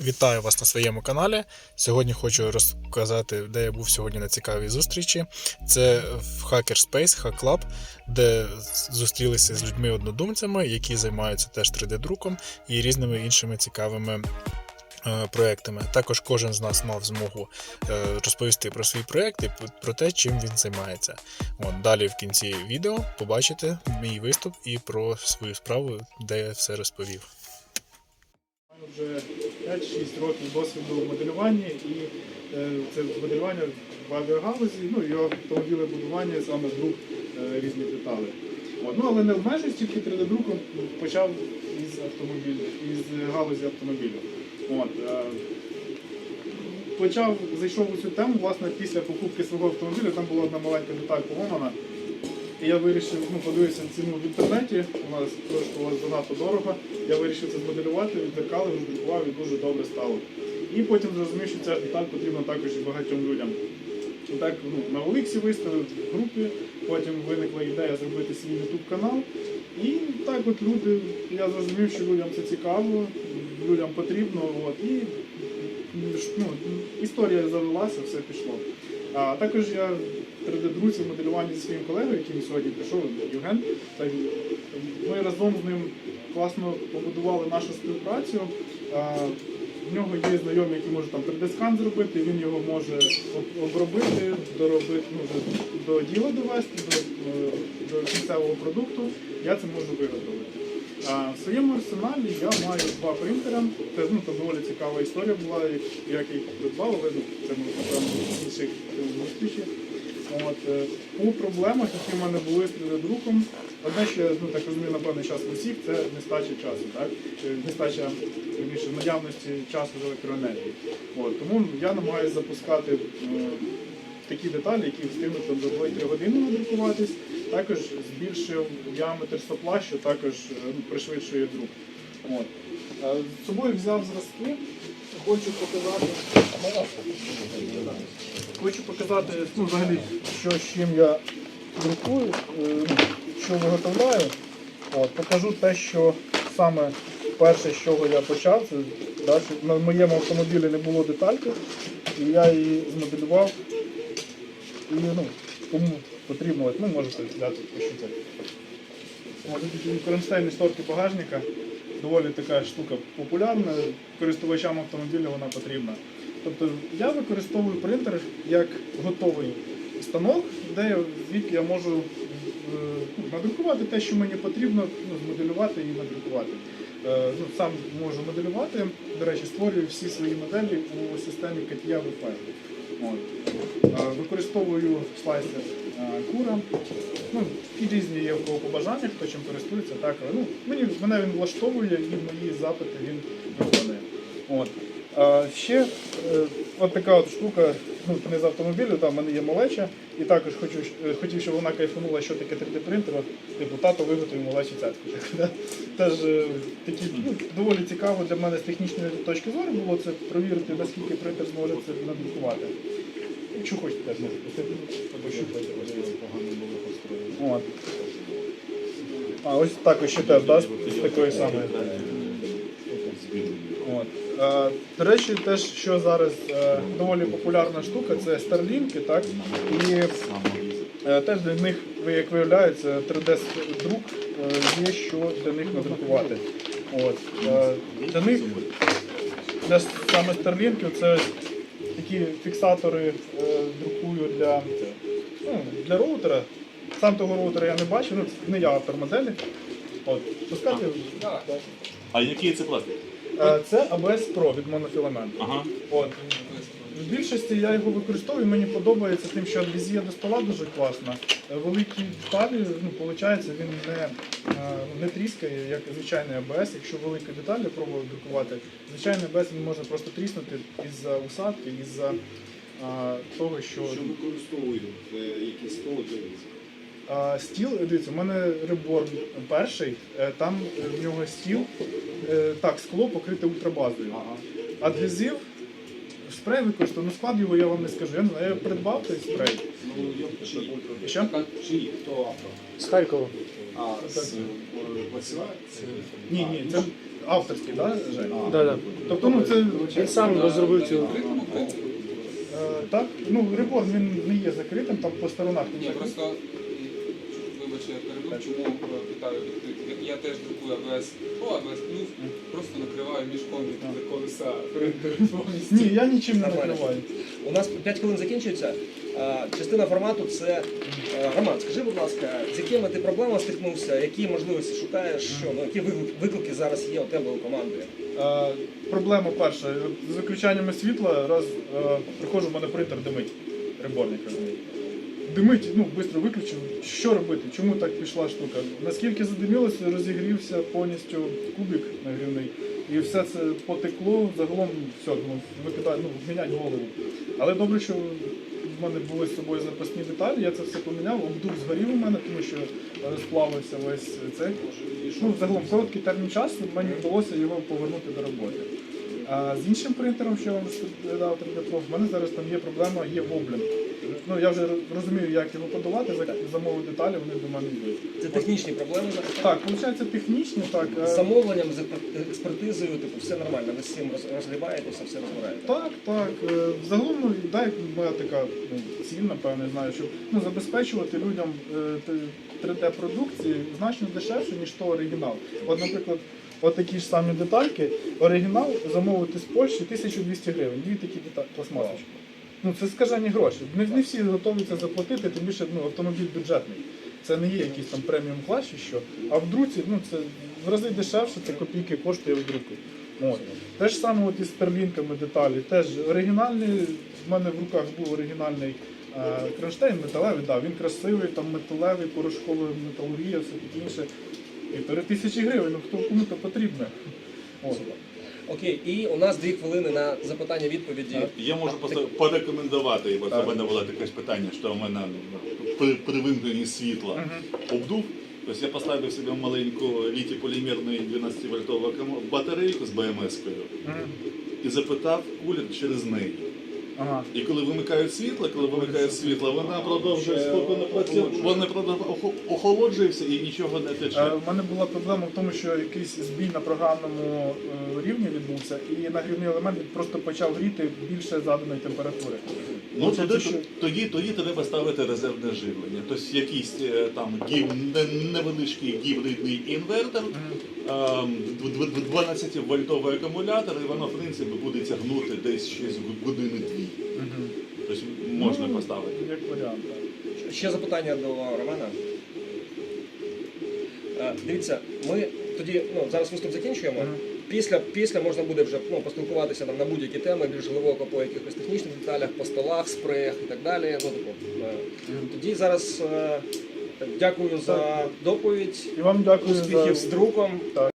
Вітаю вас на своєму каналі. Сьогодні хочу розказати, де я був сьогодні на цікавій зустрічі. Це в Hackerspace, Hack Club, де зустрілися з людьми-однодумцями, які займаються теж 3D-друком і різними іншими цікавими е, проектами. Також кожен з нас мав змогу е, розповісти про свій проект і про те, чим він займається. От, далі в кінці відео побачите мій виступ і про свою справу, де я все розповів. Вже 5-6 років досвіду в моделюванні і е, це моделювання в авіагалузі, ну і автомобілебудування, саме друк е, різних деталей. Ну, але не обмежуюсь тільки 3D-друком, почав із автомобілів, із галузі автомобілів. От. е, Почав, зайшов у цю тему, власне, після покупки свого автомобіля, там була одна маленька деталь поломана. І я вирішив, ну, подивився ціну в інтернеті, у нас коштувало занадто дорого. Я вирішив це змоделювати, відзеркалив, роздрукував і дуже добре стало. І потім зрозумів, що ця деталь потрібна також і багатьом людям. І так ну, на Олексі виставив в групі, потім виникла ідея зробити свій YouTube канал. І так от люди, я зрозумів, що людям це цікаво, людям потрібно. От, і ну, історія завелася, все пішло. А також я 3D-друзі в моделюванні зі своїм колегою, який сьогодні прийшов, Євген. Так, ми разом з ним класно побудували нашу співпрацю. А, В нього є знайомі, які можуть там 3D-скан зробити, він його може обробити, доробити, ну, до діла довести, до, е, до кінцевого продукту. Я це можу виготовити. В своєму арсеналі я маю два принтера. Це ну, доволі цікава історія була, як, їх придбав, але це напевно інших е, зустрічах. От, е, по проблемах, які в мене були з 3D-друком, одне, що ну, так розумію, напевно, час в усіх, це нестача часу, так? Нестача вірніше, наявності часу з електроенергії. От, тому я намагаюся запускати е, такі деталі, які встигнуть там за 2-3 години надрукуватись. Також збільшив діаметр сопла, що також е, ну, пришвидшує друк. От. Е, З собою взяв зразки, хочу показати. Хочу показати, ну, взагалі, що з чим я друкую, е, ну, що виготовляю. От, покажу те, що саме перше, з чого я почав, це далі, на моєму автомобілі не було детальки, і я її змоделював. І ну, кому потрібно, от, ну, можете взяти пощупати. Кронштейні шторки багажника. Доволі така штука популярна, користувачам автомобіля вона потрібна. Тобто я використовую принтер як готовий станок, де я, звідки я можу е, ну, надрукувати те, що мені потрібно, ну, змоделювати і надрукувати. Е, ну, сам можу моделювати, до речі, створюю всі свої моделі у системі CATIA WebFile. Е, Використовую слайсер е, кура. Ну, і різні є в кого побажання, хто чим користується. Так, ну, мені, мене він влаштовує і мої запити він виконує. От. А ще е, от така от штука, ну, не з автомобілю, там в мене є малеча, і також хочу, хотів, щоб вона кайфанула, що таке 3D-принтер. От, Типу, тато виготовив малечі цятку. Да? Теж такі, ну, доволі цікаво для мене з технічної точки зору було це провірити, наскільки принтер зможе це надрукувати. Якщо хочете, теж можете пощупати. От. А ось також ще теж да, з такої самої. От. Е, речі, теж, що зараз е, доволі популярна штука, це Starlink, так? І е, теж для них, як виявляється, 3D-друк е, є, що для них надрукувати. От. Е, для них, для саме Starlink, це такі фіксатори е, для, ну, для роутера. Сам того роутера я не бачив, ну, це не я автор моделі. От. Пускати. А який це пластик? Е, Це ABS Pro від монофіламенту. Ага. От. В більшості я його використовую, мені подобається тим, що адгезія до стола дуже класна. Е, Великі деталі, ну, виходить, він не, е, не тріскає, як звичайний АБС. Якщо великі деталі пробую друкувати, звичайний АБС він може просто тріснути із-за усадки, із-за е, того, що. Що використовую, е, які столи дивіться. А, стіл, дивіться, у мене реборн перший, е, там е, в нього стіл, е, так, скло покрите ультрабазою. Ага. Адгезив, спрей використовую, ну склад його я вам не скажу. Я, не знаю, я придбав той спрей. Ну, я? Що? Чиї? Хто автор? З Харкова. А, з е, Василя? Це... Ні, ні, це авторський, да, Жень? Да, да. Тобто, ну це Він сам розробив цю. Так, ну репорт він не є закритим, там по сторонах Ні, він просто вибачте, я перебив, чому е, питаю відкрити. Я теж друкую АВС, о, АВС плюс, просто накриваю мішком від колеса принтер повністю. Ні, я нічим не Нормально. накриваю. У нас 5 хвилин закінчується. Е, Частина формату це е, Роман. Скажи, будь ласка, з якими ти проблемами стикнувся, які можливості шукаєш, що ну які виклики, зараз є у тебе у команди? Е, проблема перша. З виключаннями світла, раз е, приходжу, в мене принтер димить. Приборник. Димить, ну, швидко виключив. Що робити? Чому так пішла штука? Наскільки задимілося, розігрівся повністю кубик нагрівний. І все це потекло, загалом все, ну, викидаю, ну, міняти голову. Але добре, що в мене були з собою запасні деталі, я це все поміняв, обдув згорів у мене, тому що розплавився весь цей. Ну, загалом короткий термін часу мені вдалося його повернути до роботи. А з іншим принтером, що я вам дав 3D Pro, в мене зараз там є проблема, є воблін. Ну я вже розумію, як його подавати, за- замовив деталі, вони до мене йдуть. Це технічні проблеми зараз? Так, виходить технічно, так. е, З замовленням, з експертизою, типу, все нормально, ви з цим розгрібаєтеся, все розбираєте. Так, так. Е, Загалом, ну, дай моя така ну, ціль, напевно, знаю, щоб ну, забезпечувати людям е, 3D-продукції значно дешевше, ніж то оригінал. От, наприклад, от такі ж самі детальки, оригінал замовити з Польщі 1200 гривень, дві такі пластмасочки. Ну, це скажені гроші. Не, не всі готові це заплатити, тим більше ну, автомобіль бюджетний. Це не є якийсь там преміум клас чи що. А в друці ну, це в рази дешевше, це копійки коштує в друку. От. Те ж саме от із перлінками деталі. Теж оригінальний, в мене в руках був оригінальний е, кронштейн металевий, да, він красивий, там металевий, порошковий металургія, все таке інше. Півтори тисячі гривень, ну хто кому то потрібно. От. Окей, і у нас дві хвилини на запитання-відповіді. Я можу просто порекомендувати, бо це в мене було таке ж питання, що у мене при, при вимкненні світла обдув. Тобто я поставив собі маленьку літій-полімерну 12-вольтову батарейку з БМС-кою і запитав кулер через неї. Ага. І коли вимикають світло, коли вимикають світло, вона продовжує спокійно працювати, вона охолоджується і нічого не Е, тече. У мене була проблема в тому, що якийсь збій на програмному е, рівні відбувся, і нагрівний елемент просто почав гріти більше заданої температури. Ну Це тоді, що- тоді, тоді треба ставити резервне живлення. Тобто якийсь е, там не- невеличкий гібридний інвертор, ем, 12-вольтовий акумулятор, і воно в принципі буде тягнути десь через години-дві. Мгм. Тобто можна Ну, поставити. Як варіант. Ще запитання до Романа. Е, Дивіться, ми тоді ну, зараз виступ закінчуємо. Мгм. Після, після можна буде вже ну, поспілкуватися там, на будь-які теми, більш глибоко по якихось технічних деталях, по столах, спреях і так далі. Ну, типу, е, тоді зараз е, дякую за доповідь, І вам дякую за успіхів з друком. Так.